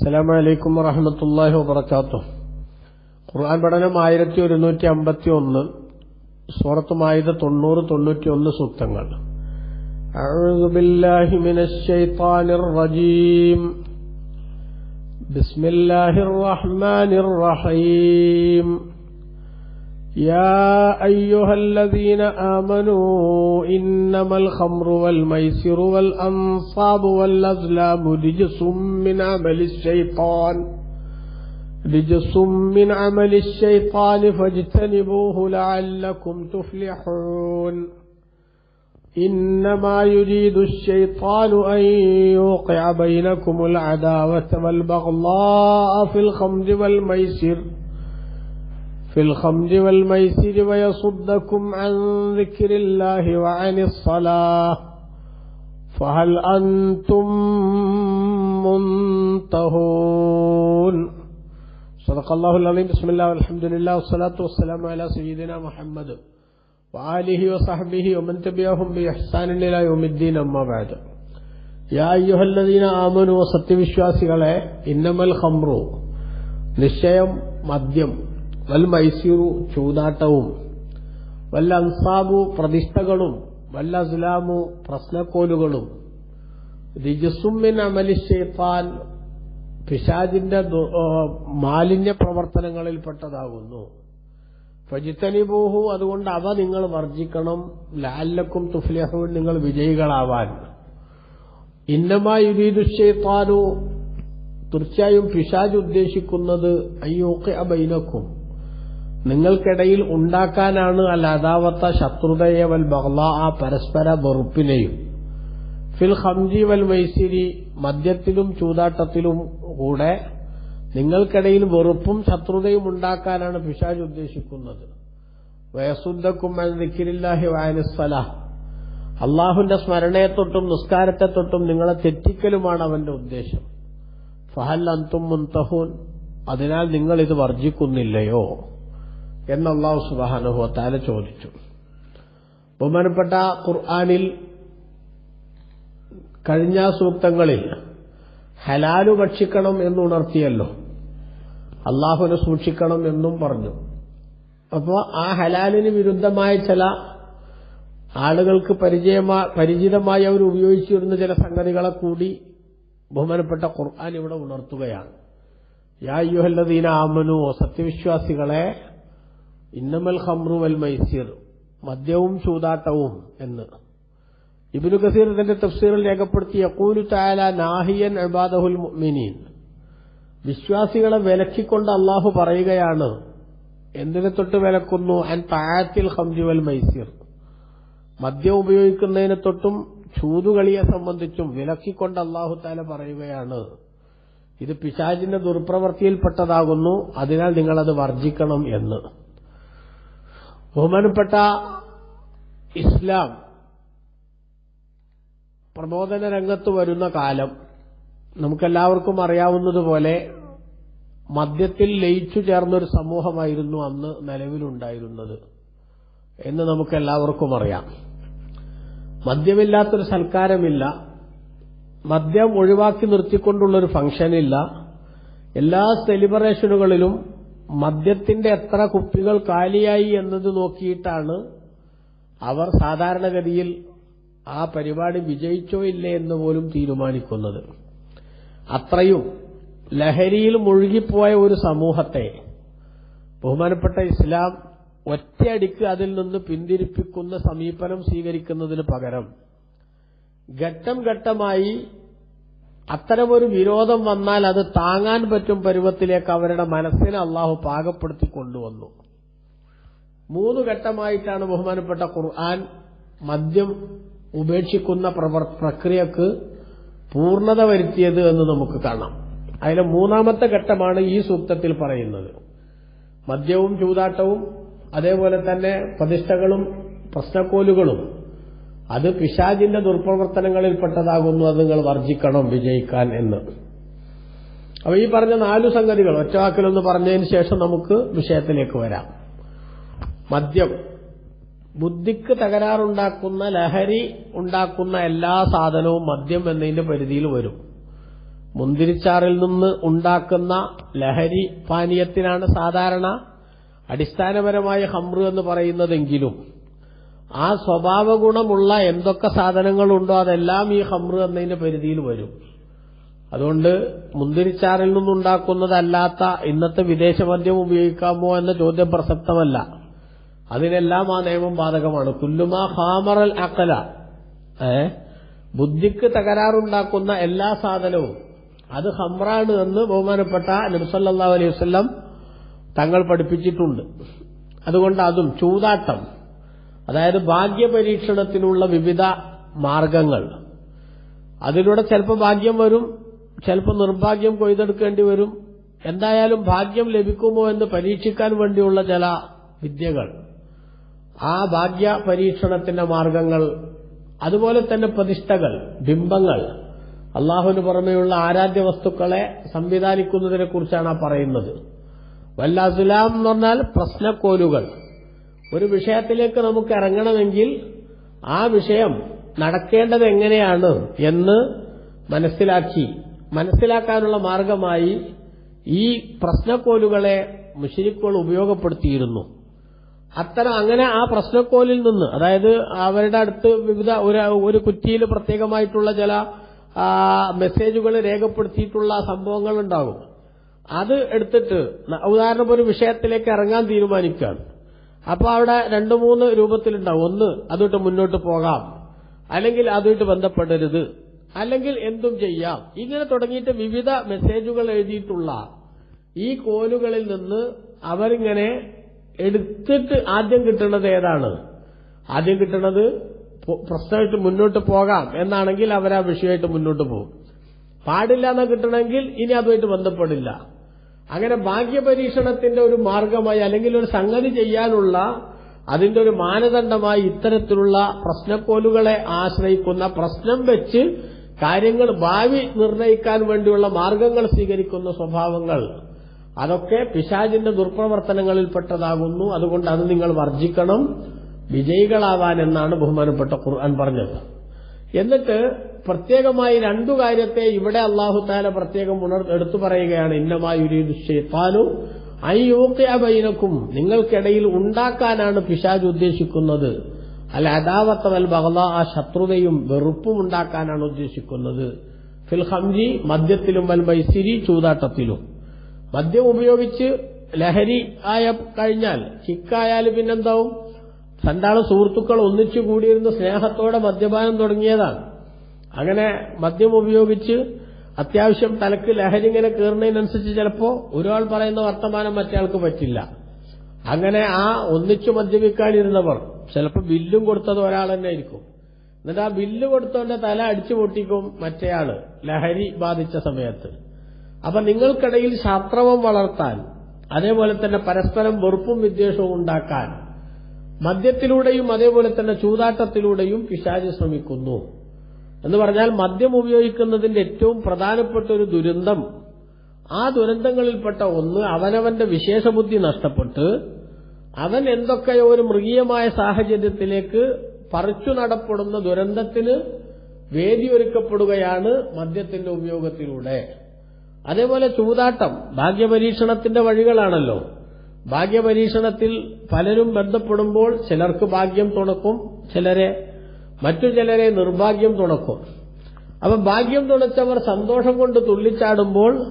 അസ്സലാമു അലൈക്കും വറഹമത്തല്ലാഹി വബർക്കാത്തു ഖുർആൻ പഠനം ആയിരത്തി ഒരുന്നൂറ്റി അമ്പത്തി ഒന്ന് സൂറത്ത് മായിദ തൊണ്ണൂറ് തൊണ്ണൂറ്റി ഒന്ന് സൂക്തങ്ങൾ أعوذ بالله من الشيطان الرجيم بسم الله الرحمن الرحيم يا أيها الذين آمنوا إنما الخمر والميسر والأنصاب والأزلام رجس من عمل الشيطان رجس من عمل الشيطان فاجتنبوه لعلكم تفلحون. إنما يريد الشيطان أن يوقع بينكم العداوة والبغضاء في الخمر والميسر. في الخمر والميسر ويصدكم عن ذكر الله وعن الصلاة فهل أنتم منتهون صدق الله العظيم بسم الله والحمد لله والصلاة والسلام على سيدنا محمد وآله وصحبه ومن تبعهم بإحسان إلى يوم الدين أما بعد يا أيها الذين آمنوا സത്യവിശ്വാസികളെ ഇന്നമൽ ഖംറു നിശ്ചയം മദ്യം വൽ മൈസൂറു ചൂതാട്ടവും വല്ല അൻസാബു പ്രതിഷ്ഠകളും വല്ല അസ്ലാമു പ്രശ്നക്കോലുകളും രിജസുമിൻ അമലി ഷെയ്ത്താൻ പിശാജിന്റെ മാലിന്യ പ്രവർത്തനങ്ങളിൽപ്പെട്ടതാകുന്നു. ഫജിത്തനിബൂഹു അതുകൊണ്ട് അവ നിങ്ങൾ വർജിക്കണം. ലാലക്കും തുഫ്ലിഹുൻ നിങ്ങൾ വിജയികളാവാൻ. ഇന്നമായി തീർച്ചയായും പിശാജ് ഉദ്ദേശിക്കുന്നത് അയ്യോക്കെ അബൈനക്കും നിങ്ങൾക്കിടയിൽ ഉണ്ടാക്കാനാണ് അൽ അദാവത്ത ശത്രുതയെ വൽ ബഹ്ല ആ പരസ്പര വെറുപ്പിനെയും. ഫിൽ ഹംജി വൽ മൈസിരി മദ്യത്തിലും ചൂതാട്ടത്തിലും കൂടെ നിങ്ങൾക്കിടയിൽ വെറുപ്പും ശത്രുതയും ഉണ്ടാക്കാനാണ് പിശാജ് ഉദ്ദേശിക്കുന്നത്. വയസുദ്ധക്കും ദിക്കിരില്ലാഹി വായനസ്സലാഹ് അള്ളാഹുന്റെ സ്മരണയെ തൊട്ടും നിസ്കാരത്തെ തൊട്ടും നിങ്ങളെ തെറ്റിക്കലുമാണ് അവന്റെ ഉദ്ദേശം. ഫഹൽ അന്തും മുൻതഹൂൻ അതിനാൽ നിങ്ങൾ ഇത് വർജിക്കുന്നില്ലയോ എന്ന് അള്ളാഹു സുബാനുഭവത്താല ചോദിച്ചു. ബഹുമാനപ്പെട്ട ഖുർആാനിൽ കഴിഞ്ഞ സൂക്തങ്ങളിൽ ഹലാലു ഭക്ഷിക്കണം എന്നുണർത്തിയല്ലോ അള്ളാഹുനെ സൂക്ഷിക്കണം എന്നും പറഞ്ഞു. അപ്പോൾ ആ ഹലാലിന് വിരുദ്ധമായ ചില ആളുകൾക്ക് പരിചയമാ പരിചിതമായി അവർ ഉപയോഗിച്ചിരുന്ന ചില സംഗതികളെ കൂടി ബഹുമാനപ്പെട്ട ഖുർആൻ ഇവിടെ ഉണർത്തുകയാണ്. യാ യുഹല്ലദീന ആമനു സത്യവിശ്വാസികളെ ഇന്നമൽ ഹംറു വൽ മൈസീർ. മദ്യവും ചൂതാട്ടവും എന്ന്. ഇബിനു കസീർ തന്റെ തഫ്സീറിൽ രേഖപ്പെടുത്തിയ കൂലു താല നാഹിയൻ അബാദഹുൽ മിനീൻ വിശ്വാസികളെ വിലക്കിക്കൊണ്ട് അള്ളാഹു പറയുകയാണ് എന്തിനെ തൊട്ട് വിലക്കുന്നു? അൻ താഴത്തിൽ ഹംജി വൽ മൈസീർ. മദ്യം ഉപയോഗിക്കുന്നതിനെ തൊട്ടും ചൂതുകളിയെ സംബന്ധിച്ചും വിലക്കിക്കൊണ്ട് അള്ളാഹു താല പറയുകയാണ്. ഇത് പിശാജിന്റെ ദുർപ്രവൃത്തിയിൽപ്പെട്ടതാകുന്നു അതിനാൽ നിങ്ങളത് വർജിക്കണം എന്ന്. ബഹുമാനപ്പെട്ട ഇസ്ലാം പ്രബോധന രംഗത്ത് വരുന്ന കാലം നമുക്കെല്ലാവർക്കും അറിയാവുന്നതുപോലെ മദ്യത്തിൽ ലയിച്ചു ചേർന്നൊരു സമൂഹമായിരുന്നു അന്ന് നിലവിലുണ്ടായിരുന്നത് എന്ന് നമുക്കെല്ലാവർക്കും അറിയാം. മദ്യമില്ലാത്തൊരു സൽക്കാരമില്ല. മദ്യം ഒഴിവാക്കി നിർത്തിക്കൊണ്ടുള്ളൊരു ഫംഗ്ഷനില്ല എല്ലാ സെലിബ്രേഷനുകളിലും മദ്യത്തിന്റെ എത്ര കുപ്പികൾ കാലിയായി എന്നത് നോക്കിയിട്ടാണ് അവർ സാധാരണഗതിയിൽ ആ പരിപാടി വിജയിച്ചോ ഇല്ലേ എന്ന് പോലും തീരുമാനിക്കുന്നത്. അത്രയും ലഹരിയിൽ മുഴുകിപ്പോയ ഒരു സമൂഹത്തെ ബഹുമാനപ്പെട്ട ഇസ്ലാം ഒറ്റയടിക്ക് അതിൽ നിന്ന് പിന്തിരിപ്പിക്കുന്ന സമീപനം സ്വീകരിക്കുന്നതിന് പകരം ഘട്ടം ഘട്ടമായി അത്തരമൊരു വിരോധം വന്നാൽ അത് താങ്ങാൻ പറ്റും പരുവത്തിലേക്ക് അവരുടെ മനസ്സിനെ അള്ളാഹു പാകപ്പെടുത്തി കൊണ്ടുവന്നു. മൂന്ന് ഘട്ടമായിട്ടാണ് ബഹുമാനപ്പെട്ട ഖുർആൻ മദ്യം ഉപേക്ഷിക്കുന്ന പ്രക്രിയക്ക് പൂർണത വരുത്തിയത് എന്ന് നമുക്ക് കാണാം. അതിലെ മൂന്നാമത്തെ ഘട്ടമാണ് ഈ സൂക്തത്തിൽ പറയുന്നത്. മദ്യവും ചൂതാട്ടവും അതേപോലെ തന്നെ പ്രതിഷ്ഠകളും പ്രശ്നക്കോലുകളും അത് പിശാജിന്റെ ദുർപ്രവർത്തനങ്ങളിൽപ്പെട്ടതാകുന്നു അത് നിങ്ങൾ വർജിക്കണം വിജയിക്കാൻ എന്ന്. അപ്പൊ ഈ പറഞ്ഞ നാലു സംഗതികൾ ഒറ്റവാക്കിലൊന്ന് പറഞ്ഞതിന് ശേഷം നമുക്ക് വിഷയത്തിലേക്ക് വരാം. മദ്യം. ബുദ്ധിക്ക് തകരാറുണ്ടാക്കുന്ന ലഹരി ഉണ്ടാക്കുന്ന എല്ലാ സാധനവും മദ്യം എന്നതിന്റെ പരിധിയിൽ വരും. മുന്തിരിച്ചാറിൽ നിന്ന് ഉണ്ടാക്കുന്ന ലഹരി പാനീയത്തിനാണ് സാധാരണ അടിസ്ഥാനപരമായ ഹംറു എന്ന് പറയുന്നതെങ്കിലും ആ സ്വഭാവ ഗുണമുള്ള എന്തൊക്കെ സാധനങ്ങളുണ്ടോ അതെല്ലാം ഈ ഹമ്ര എന്നതിന്റെ പരിധിയിൽ വരും. അതുകൊണ്ട് മുന്തിരിച്ചാറിൽ നിന്നുണ്ടാക്കുന്നതല്ലാത്ത ഇന്നത്തെ വിദേശ മദ്യം ഉപയോഗിക്കാമോ എന്ന ചോദ്യം പ്രസക്തമല്ല. അതിനെല്ലാം ആ നിയമം ബാധകമാണ്. കുല്ലുമാ ഹാമറൽ അക്കല ഏ? ബുദ്ധിക്ക് തകരാറുണ്ടാക്കുന്ന എല്ലാ സാധനവും. അത് ഹമ്രാണ് എന്ന് ബഹുമാനപ്പെട്ട നബ്സല്ലാ അലൈഹി വസ്ലം തങ്ങൾ പഠിപ്പിച്ചിട്ടുണ്ട്. അതുകൊണ്ട് അതും ചൂതാട്ടം. അതായത് ഭാഗ്യപരീക്ഷണത്തിനുള്ള വിവിധ മാർഗങ്ങൾ. അതിലൂടെ ചിലപ്പോൾ ഭാഗ്യം വരും ചിലപ്പോൾ നിർഭാഗ്യം കൊയ്തെടുക്കേണ്ടി വരും. എന്തായാലും ഭാഗ്യം ലഭിക്കുമോ എന്ന് പരീക്ഷിക്കാൻ വേണ്ടിയുള്ള ചില വിദ്യകൾ. ആ ഭാഗ്യ പരീക്ഷണത്തിന്റെ മാർഗങ്ങൾ അതുപോലെ തന്നെ പ്രതിഷ്ഠകൾ ബിംബങ്ങൾ. അള്ളാഹുവിന് പുറമെയുള്ള ആരാധ്യ വസ്തുക്കളെ സംവിധാനിക്കുന്നതിനെ കുറിച്ചാണ് ആ പറയുന്നത്. വല്ലാസുലാം എന്ന് പറഞ്ഞാൽ പ്രശ്നക്കോലുകൾ. ഒരു വിഷയത്തിലേക്ക് നമുക്ക് ഇറങ്ങണമെങ്കിൽ ആ വിഷയം നടക്കേണ്ടത് എങ്ങനെയാണ് എന്ന് മനസ്സിലാക്കി മനസ്സിലാക്കാനുള്ള മാർഗമായി ഈ പ്രശ്നക്കോലുകളെ മുഷരിക്കുകൾ ഉപയോഗപ്പെടുത്തിയിരുന്നു. അത്തരം അങ്ങനെ ആ പ്രശ്നക്കോലിൽ നിന്ന് അതായത് അവരുടെ അടുത്ത് വിവിധ ഒരു കുറ്റിയിൽ പ്രത്യേകമായിട്ടുള്ള ചില മെസ്സേജുകൾ രേഖപ്പെടുത്തിയിട്ടുള്ള സംഭവങ്ങൾ ഉണ്ടാകും അത് എടുത്തിട്ട് ഉദാഹരണം ഒരു വിഷയത്തിലേക്ക് ഇറങ്ങാൻ തീരുമാനിക്കുകയാണ്. അപ്പൊ അവിടെ രണ്ടു മൂന്ന് രൂപത്തിലുണ്ടാവും. ഒന്ന് അതുമായിട്ട് മുന്നോട്ട് പോകാം. അല്ലെങ്കിൽ അതുമായിട്ട് ബന്ധപ്പെടരുത്. അല്ലെങ്കിൽ എന്തും ചെയ്യാം. ഇങ്ങനെ തുടങ്ങിയിട്ട് വിവിധ മെസ്സേജുകൾ എഴുതിയിട്ടുള്ള ഈ കോലുകളിൽ നിന്ന് അവരിങ്ങനെ എടുത്തിട്ട് ആദ്യം കിട്ടുന്നത് ഏതാണ്? ആദ്യം കിട്ടുന്നത് പ്രശ്നമായിട്ട് മുന്നോട്ട് പോകാം എന്നാണെങ്കിൽ അവർ ആ വിഷയമായിട്ട് മുന്നോട്ട് പോകും. പാടില്ല എന്ന് കിട്ടണമെങ്കിൽ ഇനി അതുമായിട്ട് ബന്ധപ്പെടില്ല. അങ്ങനെ ഭാഗ്യപരീക്ഷണത്തിന്റെ ഒരു മാർഗമായി അല്ലെങ്കിൽ ഒരു സംഗതി ചെയ്യാനുള്ള അതിന്റെ ഒരു മാനദണ്ഡമായി ഇത്തരത്തിലുള്ള പ്രശ്നക്കോലുകളെ ആശ്രയിക്കുന്ന പ്രശ്നം വെച്ച് കാര്യങ്ങൾ ഭാവി നിർണയിക്കാൻ വേണ്ടിയുള്ള മാർഗങ്ങൾ സ്വീകരിക്കുന്ന സ്വഭാവങ്ങൾ അതൊക്കെ പിശാജിന്റെ ദുർപ്രവർത്തനങ്ങളിൽപ്പെട്ടതാകുന്നു. അതുകൊണ്ട് അത് നിങ്ങൾ വർജിക്കണം വിജയികളാവാൻ എന്നാണ് ബഹുമാനപ്പെട്ട ഖുർആൻ പറഞ്ഞത്. എന്നിട്ട് പ്രത്യേകമായി രണ്ടു കാര്യത്തെ ഇവിടെ അള്ളാഹു താല പ്രത്യേകം ഉണർ എടുത്തു പറയുകയാണ്. ഇന്നമായുരീദു ഷെയ്ത്താനു അയ്യൂക്കബൈനക്കും നിങ്ങൾക്കിടയിൽ ഉണ്ടാക്കാനാണ് പിശാജ് ഉദ്ദേശിക്കുന്നത്. അല്ല അദാവത്തവൽ ബഹള ആ ശത്രുതയും വെറുപ്പും ഉണ്ടാക്കാനാണ് ഉദ്ദേശിക്കുന്നത്. ഫിൽഹംജി മദ്യത്തിലും വൽ മൈസിരി ചൂതാട്ടത്തിലും. മദ്യം ഉപയോഗിച്ച് ലഹരി ആയ കഴിഞ്ഞാൽ ചിക്കായാലും പിന്നെന്താവും? രണ്ടാളും സുഹൃത്തുക്കൾ ഒന്നിച്ചു കൂടിയിരുന്ന സ്നേഹത്തോടെ മദ്യപാനം തുടങ്ങിയതാണ്. അങ്ങനെ മദ്യം ഉപയോഗിച്ച് അത്യാവശ്യം തലക്ക് ലഹരി ഇങ്ങനെ കയറുന്നതിനനുസരിച്ച് ചിലപ്പോ ഒരാൾ പറയുന്ന വർത്തമാനം മറ്റേയാൾക്ക് പറ്റില്ല. അങ്ങനെ ആ ഒന്നിച്ചു മദ്യപിക്കാനിരുന്നവർ ചിലപ്പോൾ ബില്ലും കൊടുത്തത് ഒരാൾ തന്നെ ആയിരിക്കും. എന്നിട്ട് ആ ബില്ല് കൊടുത്തവന്റെ തല അടിച്ചു പൊട്ടിക്കും മറ്റേയാൾ ലഹരി ബാധിച്ച സമയത്ത്. അപ്പൊ നിങ്ങൾക്കിടയിൽ ശാസ്ത്രവും വളർത്താൻ അതേപോലെ തന്നെ പരസ്പരം വെറുപ്പും വിദ്വേഷവും ഉണ്ടാക്കാൻ മദ്യത്തിലൂടെയും അതേപോലെ തന്നെ ചൂതാട്ടത്തിലൂടെയും പിശാജ് ശ്രമിക്കുന്നു. എന്ന് പറഞ്ഞാൽ മദ്യം ഉപയോഗിക്കുന്നതിന്റെ ഏറ്റവും പ്രധാനപ്പെട്ട ഒരു ദുരന്തം ആ ദുരന്തങ്ങളിൽപ്പെട്ട ഒന്ന് അവനവന്റെ വിശേഷബുദ്ധി നഷ്ടപ്പെട്ട് അവൻ എന്തൊക്കെയോ ഒരു മൃഗീയമായ സാഹചര്യത്തിലേക്ക് പറിച്ചു നടപ്പെടുന്ന ദുരന്തത്തിന് വേദിയൊരുക്കപ്പെടുകയാണ് മദ്യത്തിന്റെ ഉപയോഗത്തിലൂടെ. അതേപോലെ ചൂതാട്ടം ഭാഗ്യപരീക്ഷണത്തിന്റെ വഴികളാണല്ലോ. ഭാഗ്യപരീക്ഷണത്തിൽ പലരും ബന്ധപ്പെടുമ്പോൾ ചിലർക്ക് ഭാഗ്യം തുണക്കും ചിലരെ മറ്റു ചിലരെ നിർഭാഗ്യം തുണക്കും. അപ്പൊ ഭാഗ്യം തുണച്ചവർ സന്തോഷം കൊണ്ട് തുള്ളിച്ചാടുമ്പോൾ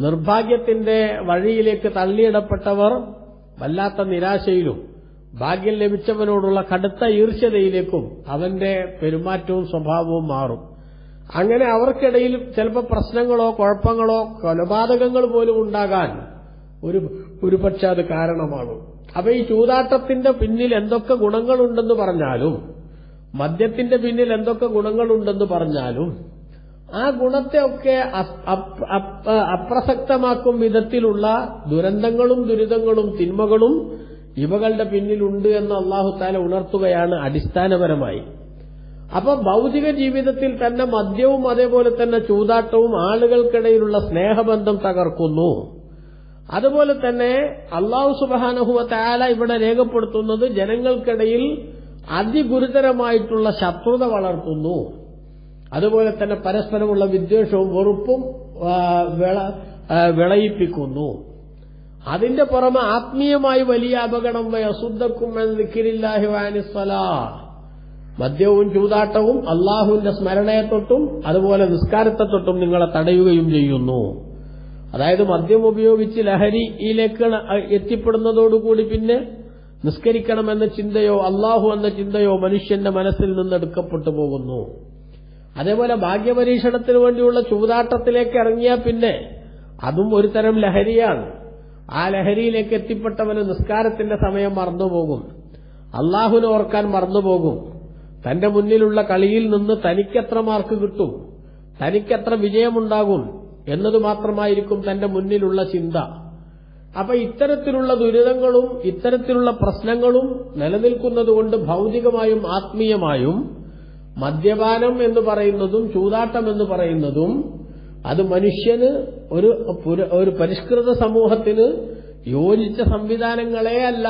നിർഭാഗ്യത്തിന്റെ വഴിയിലേക്ക് തള്ളിയിടപ്പെട്ടവർ വല്ലാത്ത നിരാശയിലും ഭാഗ്യം ലഭിച്ചവനോടുള്ള കടുത്ത ഈർഷ്യതയിലേക്കും അവന്റെ പെരുമാറ്റവും സ്വഭാവവും മാറും. അങ്ങനെ അവർക്കിടയിൽ ചിലപ്പോൾ പ്രശ്നങ്ങളോ കുഴപ്പങ്ങളോ കൊലപാതകങ്ങൾ പോലും ഉണ്ടാകാൻ ഒരു ഒരുപക്ഷെ അത് കാരണമാകും. അപ്പൊ ഈ ചൂതാട്ടത്തിന്റെ പിന്നിൽ എന്തൊക്കെ ഗുണങ്ങളുണ്ടെന്ന് പറഞ്ഞാലും മദ്യത്തിന്റെ പിന്നിൽ എന്തൊക്കെ ഗുണങ്ങളുണ്ടെന്ന് പറഞ്ഞാലും ആ ഗുണത്തെ ഒക്കെ അപ്രസക്തമാക്കും വിധത്തിലുള്ള ദുരന്തങ്ങളും ദുരിതങ്ങളും തിന്മകളും ഇവകളുടെ പിന്നിലുണ്ട് എന്ന് അള്ളാഹു താല ഉണർത്തുകയാണ് അടിസ്ഥാനപരമായി. അപ്പൊ ഭൗതിക ജീവിതത്തിൽ തന്നെ മദ്യവും അതേപോലെ തന്നെ ചൂതാട്ടവും ആളുകൾക്കിടയിലുള്ള സ്നേഹബന്ധം തകർക്കുന്നു. അതുപോലെ തന്നെ അള്ളാഹു സുബാനഹുവ താല ഇവിടെ രേഖപ്പെടുത്തുന്നത് ജനങ്ങൾക്കിടയിൽ അതിഗുരുതരമായിട്ടുള്ള ശത്രുത വളർത്തുന്നു. അതുപോലെ തന്നെ പരസ്പരമുള്ള വിദ്വേഷവും വെറുപ്പും വിളയിപ്പിക്കുന്നു. അതിന്റെ പുറമെ ആത്മീയമായി വലിയ അപകടം അസുദ്ധക്കും വാനിസ്വലാ മദ്യവും ചൂതാട്ടവും അള്ളാഹുവിന്റെ സ്മരണയെ തൊട്ടും അതുപോലെ നിസ്കാരത്തെ തൊട്ടും നിങ്ങളെ തടയുകയും ചെയ്യുന്നു. അതായത് മദ്യം ഉപയോഗിച്ച് ലഹരിയിലേക്ക് എത്തിപ്പെടുന്നതോടുകൂടി പിന്നെ നിസ്കരിക്കണമെന്ന ചിന്തയോ അള്ളാഹു എന്ന ചിന്തയോ മനുഷ്യന്റെ മനസ്സിൽ നിന്ന് എടുക്കപ്പെട്ടു പോകുന്നു. അതേപോലെ ഭാഗ്യപരീക്ഷണത്തിന് വേണ്ടിയുള്ള ചൂതാട്ടത്തിലേക്ക് ഇറങ്ങിയാൽ പിന്നെ അതും ഒരു തരം ലഹരിയാണ്. ആ ലഹരിയിലേക്ക് എത്തിപ്പെട്ടവന് നിസ്കാരത്തിന്റെ സമയം മറന്നുപോകും. അള്ളാഹുവിനെ ഓർക്കാൻ മറന്നുപോകും. തന്റെ മുന്നിലുള്ള കളിയിൽ നിന്ന് തനിക്കെത്ര മാർക്ക് കിട്ടും തനിക്കെത്ര വിജയമുണ്ടാകും എന്നതുമാത്രമായിരിക്കും തന്റെ മുന്നിലുള്ള ചിന്ത. അപ്പൊ ഇത്തരത്തിലുള്ള ദുരിതങ്ങളും ഇത്തരത്തിലുള്ള പ്രശ്നങ്ങളും നിലനിൽക്കുന്നതുകൊണ്ട് ഭൗതികമായും ആത്മീയമായും മദ്യപാനം എന്ന് പറയുന്നതും ചൂതാട്ടം എന്ന് പറയുന്നതും അത് മനുഷ്യന് ഒരു ഒരു പരിഷ്കൃത സമൂഹത്തിന് യോജിച്ച സംവിധാനങ്ങളെ അല്ല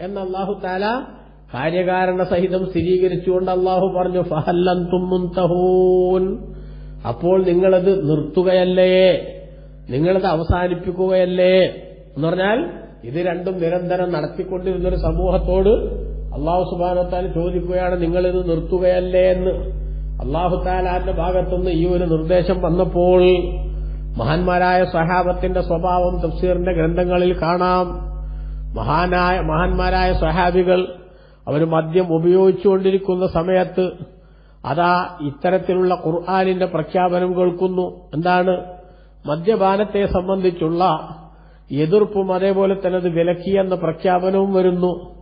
എന്ന് അള്ളാഹു താല കാര്യകാരണ സഹിതം സ്ഥിരീകരിച്ചുകൊണ്ട് അള്ളാഹു പറഞ്ഞു ഫഹല്ലം തുമ്മും തഹൂൻ. അപ്പോൾ നിങ്ങളത് നിർത്തുകയല്ലേ? നിങ്ങളത് അവസാനിപ്പിക്കുകയല്ലേ? എന്ന് പറഞ്ഞാൽ ഇത് രണ്ടും നിരന്തരം നടത്തിക്കൊണ്ടിരുന്നൊരു സമൂഹത്തോട് അള്ളാഹു സുബാനത്താൽ ചോദിക്കുകയാണ് നിങ്ങളിത് നിർത്തുകയല്ലേ? എന്ന്. അള്ളാഹു താലാന്റെ ഭാഗത്തുനിന്ന് ഈ ഒരു നിർദ്ദേശം വന്നപ്പോൾ മഹാന്മാരായ സഹാബത്തിന്റെ സ്വഭാവം തഫ്സീറിന്റെ ഗ്രന്ഥങ്ങളിൽ കാണാം. മഹാനായ മഹാന്മാരായ സഹാബികൾ അവർ മദ്യം ഉപയോഗിച്ചുകൊണ്ടിരിക്കുന്ന സമയത്ത് അതാ ഇത്തരത്തിലുള്ള ഖുർആാനിന്റെ പ്രഖ്യാപനം കേൾക്കുന്നു. എന്താണ്? മദ്യപാനത്തെ സംബന്ധിച്ചുള്ള എതിർപ്പും അതേപോലെ തന്നെ അത് വിലക്കിയെന്ന പ്രഖ്യാപനവും വരുന്നു.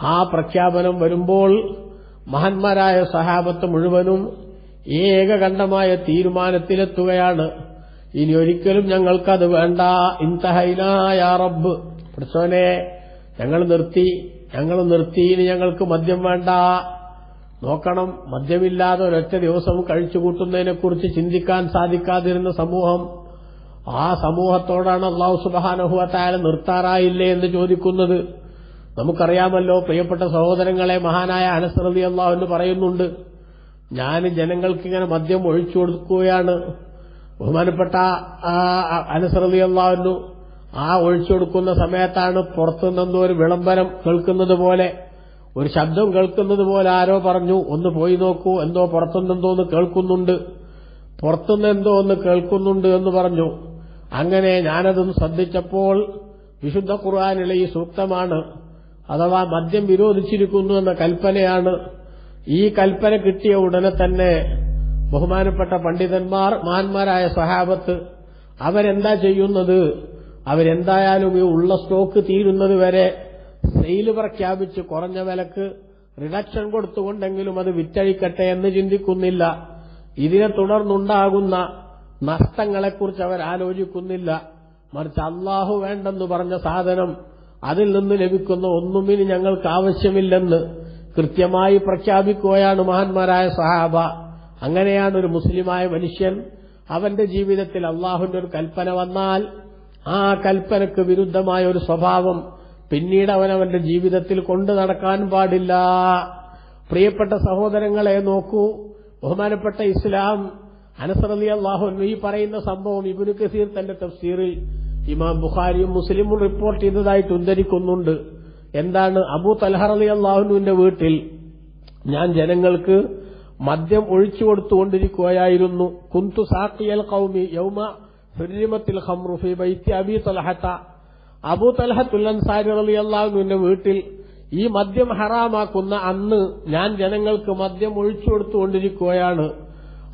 ആ പ്രഖ്യാപനം വരുമ്പോൾ മഹന്മാരായ സഹാബത്ത് മുഴുവനും ഏകകണ്ഠമായ തീരുമാനത്തിലെത്തുകയാണ്. ഇനി ഒരിക്കലും ഞങ്ങൾക്കത് വേണ്ട. ഇൻതഹൈനായ റബ്ബ്. പഠിച്ചോനെ ഞങ്ങൾ നിർത്തി. ഞങ്ങൾ നിർത്തി. ഇനി ഞങ്ങൾക്ക് മദ്യം വേണ്ട. നോക്കണം. മദ്യമില്ലാതെ ഒരൊറ്റ ദിവസം കഴിച്ചുകൂട്ടുന്നതിനെക്കുറിച്ച് ചിന്തിക്കാൻ സാധിക്കാതിരുന്ന സമൂഹം ആ സമൂഹത്തോടാണ് അള്ളാഹു സുബാനഹുവത്തായ നിർത്താറായില്ലേ എന്ന് ചോദിക്കുന്നത്. നമുക്കറിയാമല്ലോ പ്രിയപ്പെട്ട സഹോദരങ്ങളെ മഹാനായ അനസ്രതി അള്ളാഹു എന്ന് പറയുന്നുണ്ട് ഞാൻ ജനങ്ങൾക്കിങ്ങനെ മദ്യം ഒഴിച്ചു കൊടുക്കുകയാണ്. ബഹുമാനപ്പെട്ട അനുസൃതി അള്ളാഹു ആ ഒഴിച്ചു കൊടുക്കുന്ന സമയത്താണ് പുറത്തുനിന്ന് ഒരു വിളംബരം കേൾക്കുന്നത് പോലെ ഒരു ശബ്ദം കേൾക്കുന്നത് പോലെ ആരോ പറഞ്ഞു ഒന്ന് പോയി നോക്കൂ എന്തോ പുറത്തുനിന്നെന്തോ ഒന്ന് കേൾക്കുന്നുണ്ട് പുറത്തുനിന്ന് എന്തോ ഒന്ന് കേൾക്കുന്നുണ്ട് എന്ന് പറഞ്ഞു. അങ്ങനെ ഞാനതും ശ്രദ്ധിച്ചപ്പോൾ വിശുദ്ധ ഖുർആാനിലെ ഈ സൂക്തമാണ് അഥവാ മദ്യം വിരോധിച്ചിരിക്കുന്നു എന്ന കൽപ്പനയാണ്. ഈ കൽപ്പന കിട്ടിയ ഉടനെ തന്നെ ബഹുമാനപ്പെട്ട പണ്ഡിതന്മാർ മഹാന്മാരായ സഹാബത്ത് അവരെന്താ ചെയ്യുന്നത്? അവരെന്തായാലും ഈ ഉള്ള സ്റ്റോക്ക് തീരുന്നത് വരെ സെയിൽ പ്രഖ്യാപിച്ച് കുറഞ്ഞ വിലക്ക് റിഡക്ഷൻ കൊടുത്തുകൊണ്ടെങ്കിലും അത് വിറ്റഴിക്കട്ടെ എന്ന് ചിന്തിക്കുന്നില്ല. ഇതിനെ തുടർന്നുണ്ടാകുന്ന നഷ്ടങ്ങളെക്കുറിച്ച് അവർ ആലോചിക്കുന്നില്ല മറിച്ച് അള്ളാഹു വേണ്ടെന്ന് പറഞ്ഞ സാധനം അതിൽ നിന്ന് ലഭിക്കുന്ന ഒന്നും ഇനി ഞങ്ങൾക്ക് ആവശ്യമില്ലെന്ന് കൃത്യമായി പ്രഖ്യാപിക്കുകയാണ് മഹാന്മാരായ സഹാബ. അങ്ങനെയാണ് ഒരു മുസ്ലിമായ മനുഷ്യൻ അവന്റെ ജീവിതത്തിൽ അള്ളാഹുവിന്റെ ഒരു കൽപ്പന വന്നാൽ ആ കൽപ്പനക്ക് വിരുദ്ധമായ ഒരു സ്വഭാവം പിന്നീട് അവൻ അവന്റെ ജീവിതത്തിൽ കൊണ്ടു നടക്കാൻ പാടില്ല. പ്രിയപ്പെട്ട സഹോദരങ്ങളെ നോക്കൂ. ബഹുമാനപ്പെട്ട ഇസ്ലാം അനസറലി അള്ളാഹു ഈ പറയുന്ന സംഭവം ഇബുനു കസീർ തന്റെ തഫ്സീറിൽ ഇമാം ബുഖാരിയും മുസ്ലിമും റിപ്പോർട്ട് ചെയ്തതായിട്ട് ഉദ്ധരിക്കുന്നുണ്ട്. എന്താണ്? അബു തൽഹർ അലി അള്ളാഹുനുവിന്റെ വീട്ടിൽ ഞാൻ ജനങ്ങൾക്ക് മദ്യം ഒഴിച്ചു കൊടുത്തുകൊണ്ടിരിക്കുകയായിരുന്നു. കുന്തു സാക്കിയൽ കൌമി യൗമ ഹുരിമത്തിൽ ഹംറുഫി ബൈത്തി അബി തലഹത്ത അബു തലഹത്തുൽ അൻസാരി അലി അള്ളാഹുവിന്റെ വീട്ടിൽ ഈ മദ്യം ഹറാമാക്കുന്ന അന്ന് ഞാൻ ജനങ്ങൾക്ക് മദ്യം ഒഴിച്ചു കൊടുത്തുകൊണ്ടിരിക്കുകയാണ്.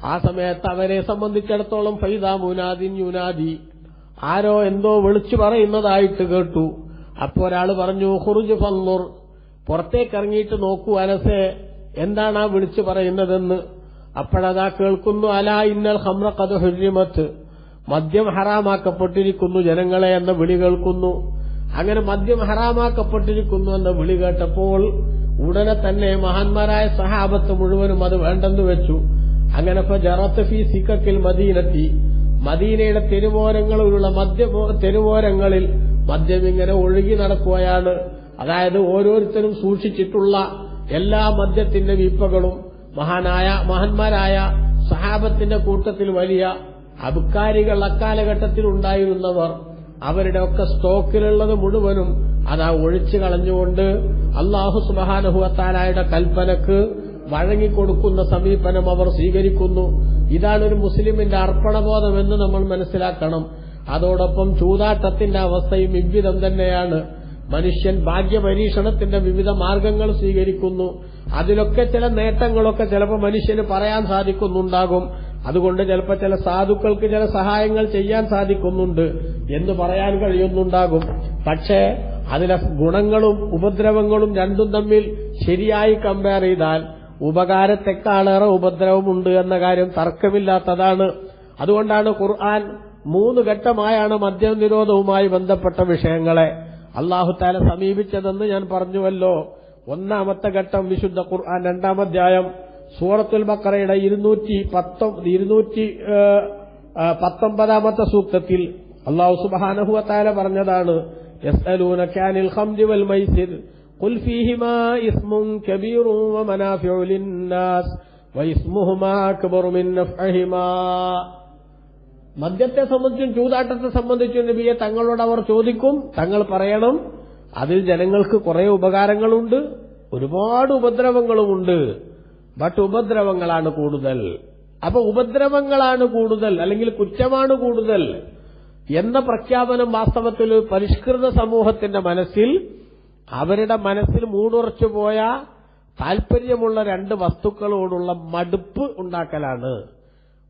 ആ സമയത്ത് അവരെ സംബന്ധിച്ചിടത്തോളം ഫൈദ മുനാദിൻ യുനാദി ആരോ എന്തോ വിളിച്ചു പറയുന്നതായിട്ട് കേട്ടു. അപ്പോ ഒരാൾ പറഞ്ഞു ഹുറുജ് ഫന്നൂർ പുറത്തേക്ക് ഇറങ്ങിയിട്ട് നോക്കൂ അനസെ എന്താണ് ആ വിളിച്ചു പറയുന്നതെന്ന്? അപ്പോഴതാ കേൾക്കുന്നു അലാ ഇന്നൽ ഹമ്ര കഥ ഹുരിമത്ത്. മദ്യം ഹറാമാക്കപ്പെട്ടിരിക്കുന്നു ജനങ്ങളെ എന്ന വിളി കേൾക്കുന്നു. അങ്ങനെ മദ്യം ഹറാമാക്കപ്പെട്ടിരിക്കുന്നു എന്ന വിളി കേട്ടപ്പോൾ ഉടനെ തന്നെ മഹാന്മാരായ സഹാബത്ത് മുഴുവനും അത് വേണ്ടെന്ന് വെച്ചു. അങ്ങനെ മദീനത്തി. മദീനയുടെ തെരുവോരങ്ങളിലുള്ള മദ്യ തെരുവോരങ്ങളിൽ മദ്യം ഇങ്ങനെ ഒഴുകി നടക്കുകയാണ് അതായത് ഓരോരുത്തരും സൂക്ഷിച്ചിട്ടുള്ള എല്ലാ മദ്യത്തിന്റെ വിപ്പകളും മഹാനായ മഹാന്മാരായ സഹാബത്തിന്റെ കൂട്ടത്തിൽ വലിയ അബ്കാരികൾ അക്കാലഘട്ടത്തിൽ ഉണ്ടായിരുന്നവർ അവരുടെ ഒക്കെ സ്റ്റോക്കിലുള്ളത് മുഴുവനും അതാ ഒഴിച്ചു കളഞ്ഞുകൊണ്ട് അള്ളാഹു സുബാനഹുഅത്താലായുടെ കൽപ്പനക്ക് വഴങ്ങിക്കൊടുക്കുന്ന സമീപനം അവർ സ്വീകരിക്കുന്നു. ഇതാണ് ഒരു മുസ്ലിമിന്റെ അർപ്പണബോധമെന്ന് നമ്മൾ മനസ്സിലാക്കണം. അതോടൊപ്പം ചൂതാട്ടത്തിന്റെ അവസ്ഥയും ഇவ்விധം തന്നെയാണ്. മനുഷ്യൻ ഭാഗ്യപരീക്ഷണത്തിന്റെ വിവിധ മാർഗങ്ങൾ സ്വീകരിക്കുന്നു. അതിലൊക്കെ ചില നേട്ടങ്ങളൊക്കെ ചിലപ്പോൾ മനുഷ്യന് പറയാൻ സാധിക്കുന്നുണ്ടാകും. അതുകൊണ്ട് ചിലപ്പോൾ ചില സാധുക്കൾക്ക് ചില സഹായങ്ങൾ ചെയ്യാൻ സാധിക്കുന്നുണ്ട് എന്ന് പറയാൻ കഴിയുന്നുണ്ടാകും. പക്ഷേ അതിലെ ഗുണങ്ങളും ഉപദ്രവങ്ങളും രണ്ടും തമ്മിൽ ശരിയായി കമ്പയർ ചെയ്താൽ ഉപകാരത്തെക്കാളേറെ ഉപദ്രവമുണ്ട് എന്ന കാര്യം തർക്കമില്ലാത്തതാണ്. അതുകൊണ്ടാണ് ഖുർആൻ മൂന്ന് ഘട്ടമായാണ് മദ്യനിരോധവുമായി ബന്ധപ്പെട്ട വിഷയങ്ങളെ. അള്ളാഹുത്താല സമീപിച്ചതെന്ന് ഞാൻ പറഞ്ഞുവല്ലോ. ഒന്നാമത്തെ ഘട്ടം വിശുദ്ധ ഖുർആൻ രണ്ടാം അധ്യായം സൂറത്തുൽ ബക്കറയുടെ ഇരുന്നൂറ്റി ഇരുന്നൂറ്റി പത്തൊമ്പതാമത്തെ സൂക്തത്തിൽ അള്ളാഹു സുബാനഹുവത്താല പറഞ്ഞതാണ് യസ്അലൂനക്കാനിൽ ഖംരി വൽ മൈസിർ قل فيهما اسم كبير ومنافع للناس واسمهما أكبر من نفعهما മദ്യത്തെ സംബന്ധിച്ചും ചൂതാട്ടത്തെ സംബന്ധിച്ചും നബിയെ തങ്ങളോട് അവർ ചോദിക്കും തങ്ങൾ പറയണം അതിൽ ജനങ്ങൾക്ക് കുറെ ഉപകാരങ്ങളുണ്ട് ഒരുപാട് ഉപദ്രവങ്ങളുമുണ്ട് ബട്ട് ഉപദ്രവങ്ങളാണ് കൂടുതൽ അപ്പൊ ഉപദ്രവങ്ങളാണ് കൂടുതൽ അല്ലെങ്കിൽ കുറ്റമാണ് കൂടുതൽ എന്ന പ്രഖ്യാപനം വാസ്തവത്തിൽ പരിഷ്കൃത സമൂഹത്തിന്റെ മനസ്സിൽ അവരുടെ മനസ്സിൽ മൂടുറച്ചു പോയ താൽപര്യമുള്ള രണ്ട് വസ്തുക്കളോടുള്ള മടുപ്പ് ഉണ്ടാക്കലാണ്.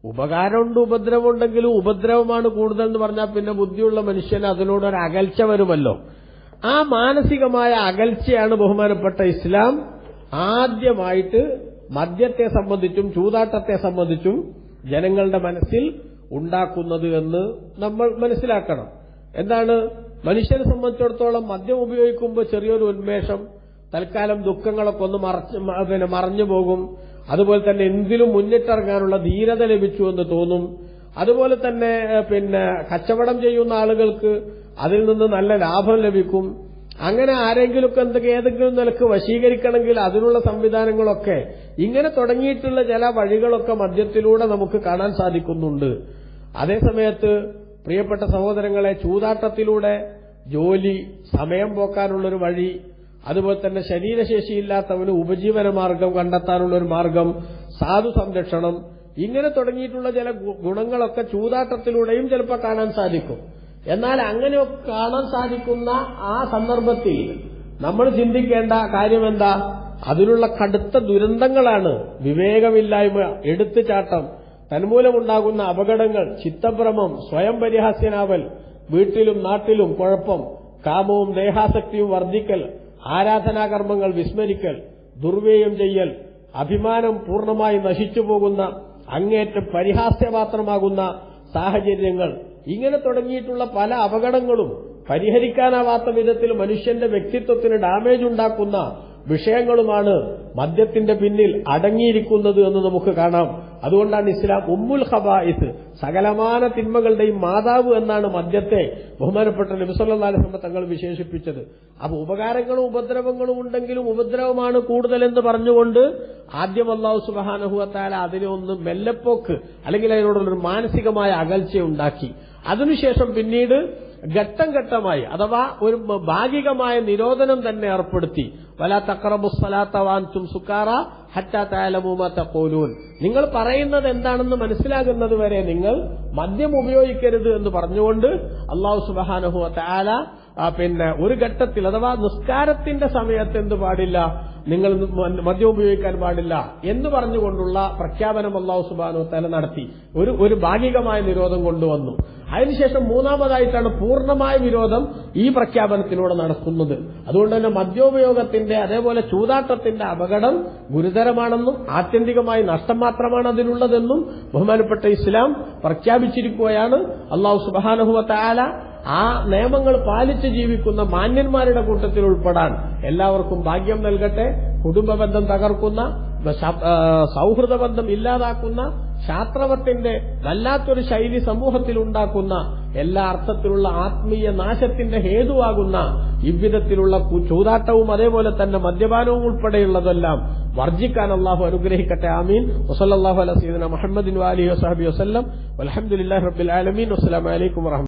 ഉപകാരമുണ്ട് ഉപദ്രവമുണ്ടെങ്കിലും ഉപദ്രവമാണ് കൂടുതൽ എന്ന് പറഞ്ഞാൽ പിന്നെ ബുദ്ധിയുള്ള മനുഷ്യന് അതിനോടൊരു അകൽച്ച വരുമല്ലോ. ആ മാനസികമായ അകൽച്ചയാണ് ബഹുമാനപ്പെട്ട ഇസ്ലാം. ആദ്യമായിട്ട് മദ്യത്തെ സംബന്ധിച്ചും ചൂതാട്ടത്തെ സംബന്ധിച്ചും ജനങ്ങളുടെ മനസ്സിൽ ഉണ്ടാക്കുന്നത് എന്ന് നമ്മൾ മനസ്സിലാക്കണം. എന്താണ്? മനുഷ്യനെ സംബന്ധിച്ചിടത്തോളം മദ്യം ഉപയോഗിക്കുമ്പോൾ ചെറിയൊരു ഉന്മേഷം തൽക്കാലം ദുഃഖങ്ങളൊക്കെ ഒന്ന് മറച്ച് പിന്നെ മറഞ്ഞു പോകും. അതുപോലെ തന്നെ എന്തിലും മുന്നിട്ടിറങ്ങാനുള്ള ധീരത ലഭിച്ചു എന്ന് തോന്നും. അതുപോലെ തന്നെ പിന്നെ കച്ചവടം ചെയ്യുന്ന ആളുകൾക്ക് അതിൽ നിന്ന് നല്ല ലാഭം ലഭിക്കും. അങ്ങനെ ആരെങ്കിലുമൊക്കെ എന്തൊക്കെ ഏതെങ്കിലും നിലയ്ക്ക് വശീകരിക്കണമെങ്കിൽ അതിനുള്ള സംവിധാനങ്ങളൊക്കെ ഇങ്ങനെ തുടങ്ങിയിട്ടുള്ള ചില വഴികളൊക്കെ മദ്യത്തിലൂടെ നമുക്ക് കാണാൻ സാധിക്കുന്നുണ്ട്. അതേസമയത്ത് പ്രിയപ്പെട്ട സഹോദരങ്ങളെ ചൂതാട്ടത്തിലൂടെ ജോലി സമയം പോക്കാനുള്ളൊരു വഴി അതുപോലെ തന്നെ ശരീരശേഷിയില്ലാത്തവന് ഉപജീവന മാർഗം കണ്ടെത്താനുള്ള ഒരു മാർഗം സാധു സംരക്ഷണം ഇങ്ങനെ തുടങ്ങിയിട്ടുള്ള ചില ഗുണങ്ങളൊക്കെ ചൂതാട്ടത്തിലൂടെയും ചിലപ്പോൾ കാണാൻ സാധിക്കും. എന്നാൽ അങ്ങനെയൊക്കെ കാണാൻ സാധിക്കുന്ന ആ സന്ദർഭത്തിൽ നമ്മൾ ചിന്തിക്കേണ്ട കാര്യം എന്താ അതിനുള്ള കടുത്ത ദുരന്തങ്ങളാണ് വിവേകമില്ലായ്മ എടുത്തുചാട്ടം തന്മൂലമുണ്ടാകുന്ന അപകടങ്ങൾ ചിത്തഭ്രമം സ്വയം പരിഹാസ്യനാവൽ വീട്ടിലും നാട്ടിലും കുഴപ്പം കാമവും ദേഹാസക്തിയും വർദ്ധിക്കൽ ആരാധനാകർമ്മങ്ങൾ വിസ്മരിക്കൽ ദുർവ്യയം ചെയ്യൽ അഭിമാനം പൂർണമായി നശിച്ചു പോകുന്ന അങ്ങേറ്റം പരിഹാസ്യപാത്രമാകുന്ന സാഹചര്യങ്ങൾ. ഇങ്ങനെ തുടങ്ങിയിട്ടുള്ള പല അപകടങ്ങളും പരിഹരിക്കാനാവാത്ത വിധത്തിൽ മനുഷ്യന്റെ വ്യക്തിത്വത്തിന് ഡാമേജ് ഉണ്ടാക്കുന്ന വിഷയങ്ങളുമാണ് മദ്യത്തിന്റെ പിന്നിൽ അടങ്ങിയിരിക്കുന്നത് എന്ന് നമുക്ക് കാണാം. അതുകൊണ്ടാണ് ഇസ്ലാം ഉമ്മുൽ ഹബായിസ് സകലമാന തിന്മകളുടെയും മാതാവ് എന്നാണ് മദ്യത്തെ ബഹുമാനപ്പെട്ട നബിസല്ലാസ്ലമ തങ്ങൾ വിശേഷിപ്പിച്ചത്. അപ്പൊ ഉപകാരങ്ങളും ഉപദ്രവങ്ങളും ഉണ്ടെങ്കിലും ഉപദ്രവമാണ് കൂടുതലെന്ന് പറഞ്ഞുകൊണ്ട് ആദ്യം അള്ളാഹു സുബാനഹുവത്താല അതിനെ ഒന്ന് മെല്ലപ്പോക്ക് അല്ലെങ്കിൽ അതിനോടുള്ളൊരു മാനസികമായ അകൽച്ച ഉണ്ടാക്കി. അതിനുശേഷം പിന്നീട് ഘട്ടം ഘട്ടമായി അഥവാ ഒരു ഭാഗികമായ നിരോധനം തന്നെ ഏർപ്പെടുത്തി. വല തക്കറബുസ്സലാത്തവാൻതും സുക്കാറ ഹറ്റാ നിങ്ങൾ പറയുന്നത് എന്താണെന്ന് മനസ്സിലാകുന്നത് വരെ നിങ്ങൾ മദ്യം ഉപയോഗിക്കരുത് എന്ന് പറഞ്ഞുകൊണ്ട് അള്ളാഹു സുബാനഹു താല പിന്നെ ഒരു ഘട്ടത്തിൽ അഥവാ നിസ്കാരത്തിന്റെ സമയത്ത് എന്ത് പാടില്ല? നിങ്ങൾ മദ്യം ഉപയോഗിക്കാൻ പാടില്ല എന്ന് പറഞ്ഞുകൊണ്ടുള്ള പ്രഖ്യാപനം അള്ളാഹു സുബാനോ തല നടത്തി. ഒരു ഒരു ഭാഗികമായ നിരോധം കൊണ്ടുവന്നു. അതിനുശേഷം മൂന്നാമതായിട്ടാണ് പൂർണമായ വിരോധം ഈ പ്രഖ്യാപനത്തിലൂടെ നടക്കുന്നത്. അതുകൊണ്ട് തന്നെ മദ്യോപയോഗത്തിന്റെ അതേപോലെ ചൂതാട്ടത്തിന്റെ അപകടം ഗുരുതരമാണെന്നും ആത്യന്തികമായി നഷ്ടം മാത്രമാണ് അതിനുള്ളതെന്നും ബഹുമാനപ്പെട്ട ഇസ്ലാം പ്രഖ്യാപിച്ചിരിക്കുകയാണ്. അള്ളാഹു സുബാനഹുവത്ത ആല ആ നിയമങ്ങൾ പാലിച്ച് ജീവിക്കുന്ന മാന്യന്മാരുടെ കൂട്ടത്തിൽ ഉൾപ്പെടാൻ എല്ലാവർക്കും ഭാഗ്യം നൽകട്ടെ. കുടുംബ ബന്ധം തകർക്കുന്ന സൗഹൃദ ബന്ധം ഇല്ലാതാക്കുന്ന ശാസ്ത്രവത്തിന്റെ വല്ലാത്തൊരു ശൈലി സമൂഹത്തിൽ ഉണ്ടാക്കുന്ന എല്ലാ അർത്ഥത്തിലുള്ള ആത്മീയ നാശത്തിന്റെ ഹേതുവാകുന്ന ഇவ்விധത്തിലുള്ള ചൂതാട്ടവും അതേപോലെ തന്നെ മദ്യപാനവും ഉൾപ്പെടെയുള്ളതെല്ലാം വർജിക്കാൻ അള്ളാഹു അനുഗ്രഹിക്കട്ടെ. ആമീൻ. വസല്ലാഹു അലസീദന മുഹമ്മദ് മുഹമ്മദിൻ വാലി വസഹബി വസ്ലം അലഹമുല്ലാ റബ്ബിൽ ആലമീൻ. വസ്സലാമലൈക്കും